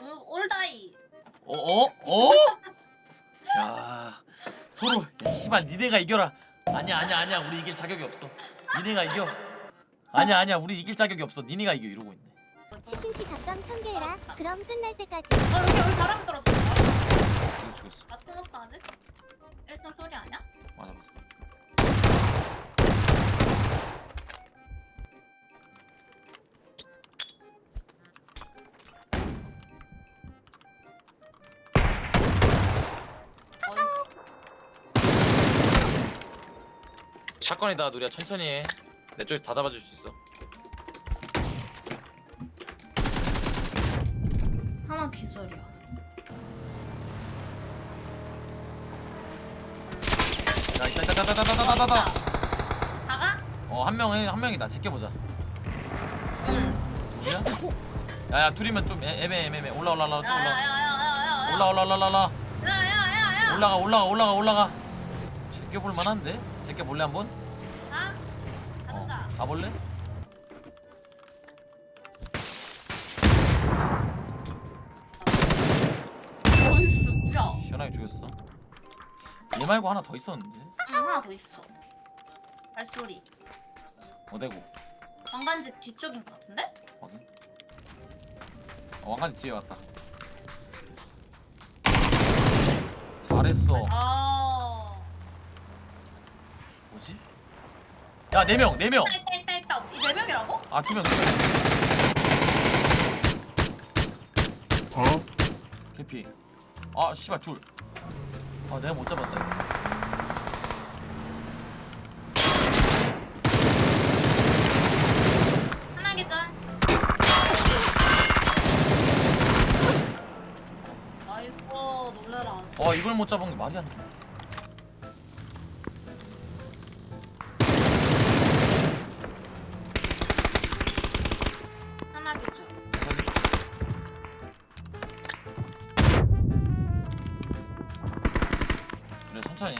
올- 올다이. 어? 어? 어? 야 서로 야 씨발 니네가 이겨라 아니야 아니야 아니야 우리 이길 자격이 없어 니네가 이겨 아니야 아니야 우리 이길 자격이 없어 니네가 이겨 이러고 있네 치킨시 닭감 천 개라. 그럼 끝날 때까지. 어 여기 여기 바람 들었어. 죽였어 죽였어 나 통났다 아직? 1등 소리 아니야? 맞아 맞아 사건이다 누리야 천천히 내 쪽에서 다 잡아줄 수 있어. 하나 기절이야. 야 있다 있다 있다 있다 있다 있다 다가? 어한 명이 한 명이다. 제껴보자. 응. 누리야? 야야 둘이면 좀 애- 애매해 애매해 올라 올라 올라 올라 야야야야야야. 올라 올라 올라 올라 올라. 야야야야. 올라가 올라가 올라가 올라가. 제껴볼 만한데? 제껴 볼래 한번? 가. 어 가든가. 가볼래? 원수 뭐야? 시원하게 죽였어 얘 말고 하나 더 있었는데 응 하나 더 있어. 발소리. 어대고 왕관집 뒤쪽인 것 같은데? 확인 어, 왕관이 뒤에 왔다 잘했어 아. 뭐지? 야 4명 4명 있다 있다 있다 있다. 이네 명이라고? 아 2명 2명 어? 개피 아 씨발 둘 아 내가 못 잡았다 이거 하나 기절. 아이고 놀래라. 어 이걸 못 잡은 게 말이 안 돼 그래 천천히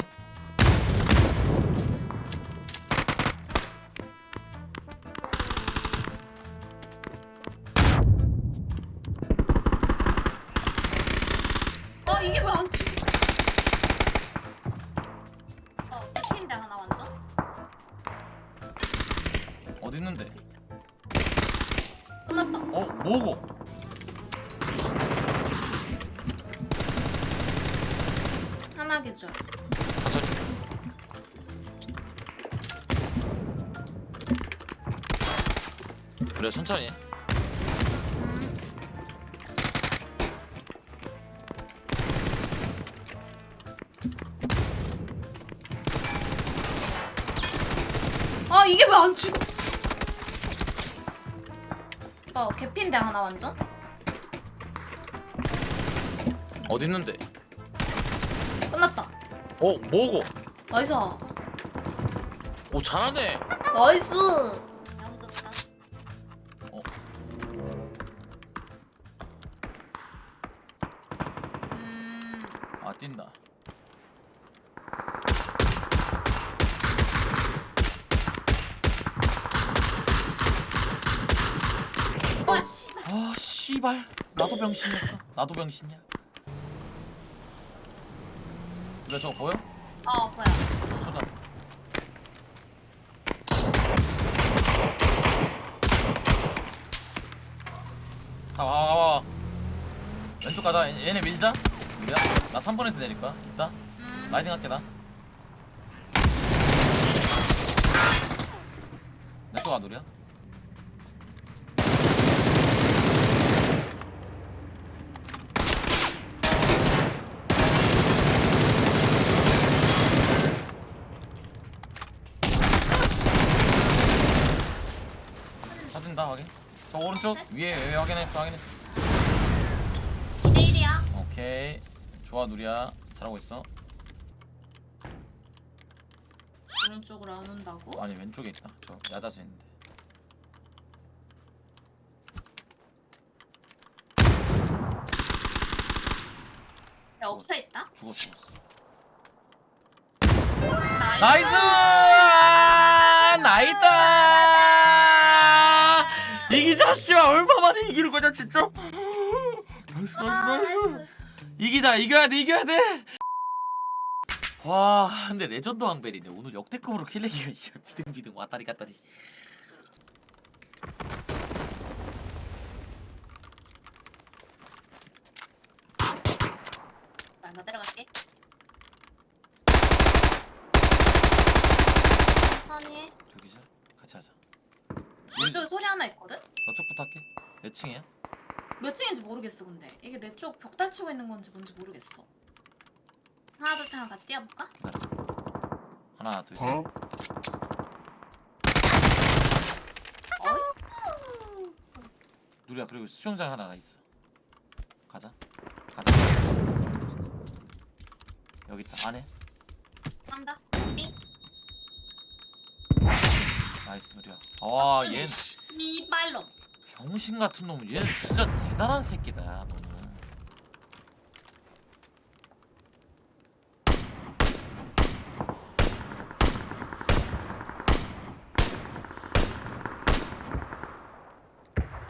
어 이게 왜 안? 어 끝인데 하나 완전. 어디 있는데? 끝났다. 어 뭐고? 하나 기절. 그래 천천히 아 이게 왜 안 죽어? 어 개핀데 하나 완전. 어디 있는데? 끝났다. 어 뭐고? 나이스. 오 잘하네 나이스. 뛴다. 와 씨발. 아 씨발. 나도 병신이었어. 나도 병신이야. 그래 저거 보여? 어 뭐야? 저거 쏘자 아와와와. 왼쪽 가자. 얘- 얘네 밀자. 우리야 나 3번에서 내릴까? 이따 음. 라이딩 할게 나. 내쪽 아돌이야 찾은다 확인. 저 오른쪽? 위에 왜 확인했어 확인했어. 2대 1이야. 오케이 좋아 누리야. 잘하고 있어. 오른쪽으로 안 온다고? 아니 왼쪽에 있다. 저 야자수 있는데. 야 엎혀 있다. 죽었어 죽었어. 나이스. 나이스! 아, 나이다! 이기자 씨발. 얼마 만에 이기는 거냐 진짜? 나이스 나이스 아, 나이스 이기자 이겨야 돼 이겨야 돼 와 근데 레전드 왕벨이네 오늘 역대급으로 킬레기가 진짜 비등비등 왔다리 갔다리 나, 나. 저기서 같이 하자 왼쪽에 소리 하나 있거든? 너 쪽부터 할게 몇 층이야? 몇 층인지 모르겠어 근데 이게 내 쪽 벽달 치고 있는 건지 뭔지 모르겠어. 하나 둘 셋 하나 같이 뛰어볼까? 하나 둘 셋 어? 어이? 누리야 그리고 수영장 하나 있어 가자 가자 여기 있다 안에 한다. 삥. 나이스 누리야 아얘 씨발놈. 병신 같은 놈 얘는 진짜 대단한 새끼다 너는.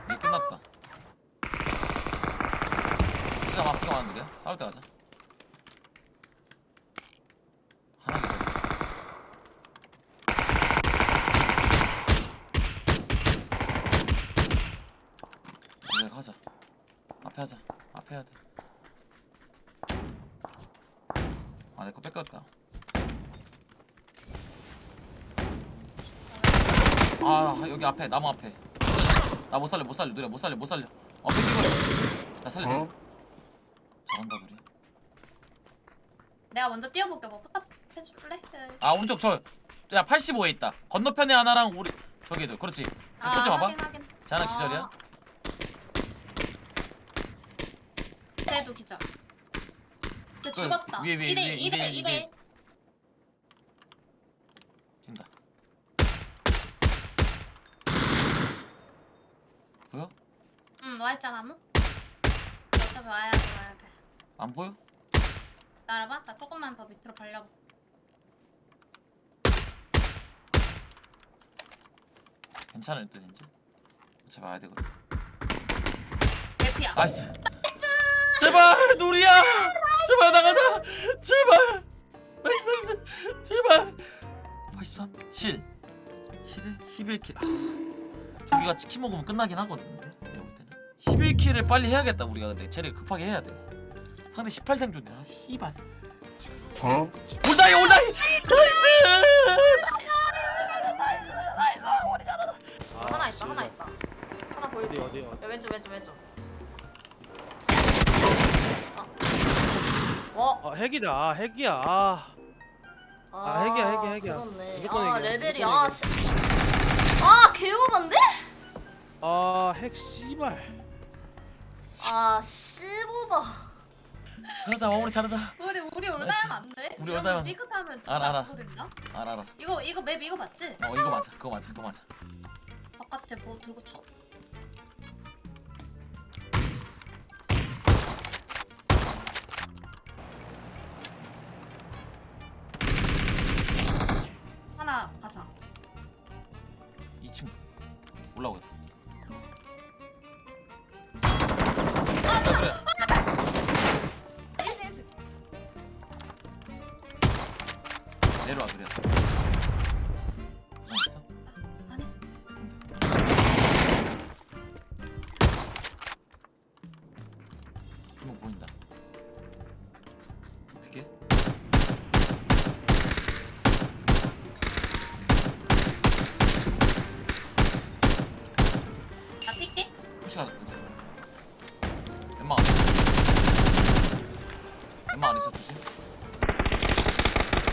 이제 끝났다. 피가 막 피가 왔는데? 싸울 때 가자 하나 더 이제 가자. 앞에 하자. 앞에 해야 돼. 아, 내 거 뺏겼다. 아, 여기 앞에 나무 앞에. 나 못 살려, 못 살려, 누려, 못 살려, 못 살려. 어, 뺏기고. 나 살려. 어? 잘한다, 누리. 내가 먼저 뛰어볼게. 뭐 포탑 해줄래? 그- 아, 오른쪽 저, 야, 85에 있다. 건너편에 하나랑 우리 저기도, 그렇지. 저 쏘지 마봐. 아, 확인, 확인. 쟤 하나 아. 기절이야. 쟤도 기절. 쟤 그, 죽었다. 위에, 위에, 2대 위에, 2대 위에, 2대 위에. 뛴다. 보여? 응, 와 있잖아, 무. 어차피 와야 돼, 와야 돼. 안 보여? 따라봐. 나 조금만 더 밑으로 벌려봐. 괜찮을 듯 이제. 어차피 와야 되거든. 대피야. 나이스. 제발 누리야. 제발 나가자. 제발. 나이스 나이스. 제발. 83 7 7에 11킬. 아, 저기가 치킨 먹으면 끝나긴 하거든. 근데 내가 볼 때는 11킬을 빨리 해야겠다 우리가 근데 쟤를 급하게 해야 돼. 상대 18생존이야. 씨발. 어? 올다이 올다이. 나이스. 하나 있다, 하나 있다. 하나 보이지? 어디 어디 어디 야, 왼쪽, 왼쪽, 왼쪽. 어. 아 핵이다 아 핵이야 아, 아, 핵이야, 핵이야, 핵이야. 그렇네. 무조건 아, 핵이야, 레벨이 무조건 아, 씨. 아, 개오반데? 아, 핵 씨발 아, 씨보바. 잘하자 마무리 잘하자. 우리 우리 올다면 안 돼? 우리 올다면. 삐끗하면 진짜 알아, 알아. 그거 된다. 알아 알아. 이거 이거 맵 이거 맞지? 어 이거 맞아. 그거 맞아. 그거 맞아. 바깥에 뭐 들고 쳐.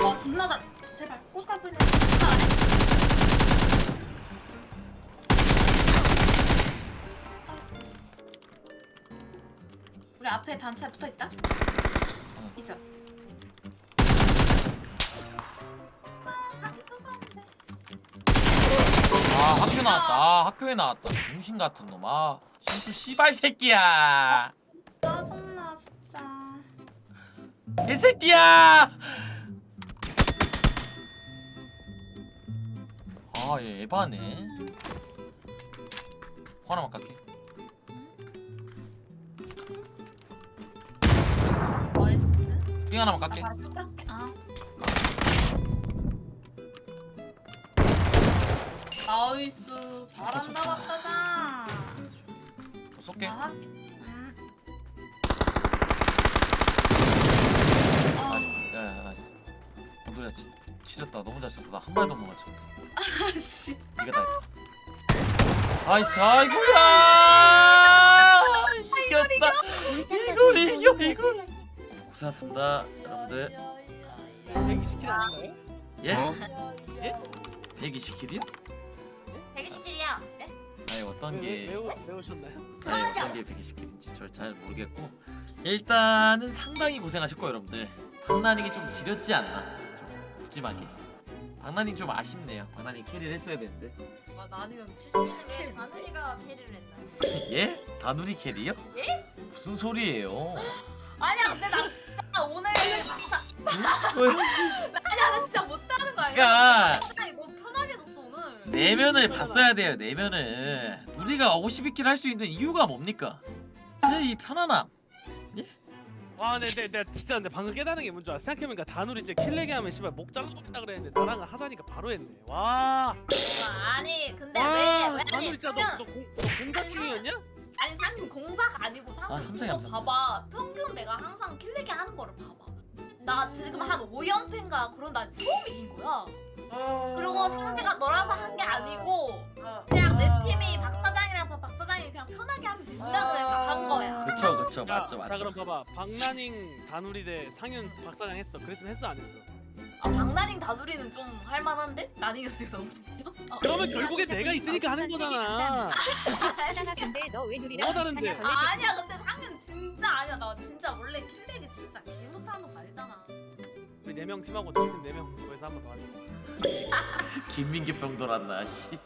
와 존나 잘. 제발 꽃갈 뿌린다. 진짜 안 해. 우리 앞에 단체 붙어 있다. 응. 이죠. 아 학교 나왔다. 아 학교에 나왔다. 중신 같은 놈. 아 진수 씨발 새끼야. 짜증나 진짜. 이 새끼야. 아얘 에바네. 하나만 깎게. 삥 하나만 깎게. 아, 아. 나이스. 잘한다, 어, 박사장. 쏠게. 음. 나이스. 야야 나이스. 안 돌렸지? 렸다. 너무 잘 쳤다. 나한 발도 못 맞췄다. 씨. 이게 다 했다. 나이스. 아이고야! 이겼다. 이걸 이겨 이걸. 고생하셨습니다 여러분들. 120킬 아닌가요? 예? 예? 120킬이요? 120킬이야 네? 아니 어떤 매, 게 매우 매우셨나요? 아니 어떤 게 120킬인지 절 잘 모르겠고. 일단은 상당히 고생하셨고 여러분들. 박나닝이 좀 지렸지 않나. 좀 푸짐하게 박나닝 좀 아쉽네요 박나닝 캐리를 했어야 되는데 아, 나는 왜 77킬. 다누리가 캐리를 했나요? 예? 다누리 캐리요? 예? 무슨 소리예요? 아니야, 근데 나 진짜 오늘. 왜? 아니야, 나 진짜 못하는 거 아니야? 그러니까 아니, 너무 편하게 줬어 오늘. 내면을 봤어야 돼요 내면을 우리가 52킬 할 수 있는 이유가 뭡니까? 제 이 편안함 와 근데 내, 내가 진짜 근데 방금 깨달은 게 뭔지 알아? 생각해보니까 다누리 이제 킬레기 하면 씨발 목 잘라버린다 그랬는데 나랑 하자니까 바로 했네. 와. 아니 근데 와, 왜, 왜 다누리 진짜 너, 상현 너, 공, 너 공사 아니, 중이었냐? 아니 상윤 공사가 아니고 상윤 아, 삼성이 그거 감사합니다. 봐봐. 평균 내가 항상 킬레기 하는 거를 봐봐. 나 지금 한 5연패인가 그런 나 처음 이긴 거야. 그리고 상대가 너라서 한 게 아니고 그냥 내 팀이 박 사장이라서 박 사장이 그냥 편하게 하면 된다 그래서 그쵸 그쵸 야, 맞죠 자 맞죠. 그럼 봐봐. 박나닝 다누리 대 상윤 박사장 했어. 그랬으면 했어 안 했어? 아 박나닝 다누리는 좀 할만한데? 나닝이 어떻게 너무 잘했어? 어. 그러면 결국에 내가 있으니까 하는 거잖아. 박사장 근데 너왜 누리랑 뭐가 다른데? 아, 아니야 근데 상윤 진짜 아니야. 나 진짜 원래 킬레기 진짜 개 못하는 거 알잖아. 우리 4명 팀하고 너팀 4명 그래서 한 번 더 하자. 김민규 병 돌았나 씨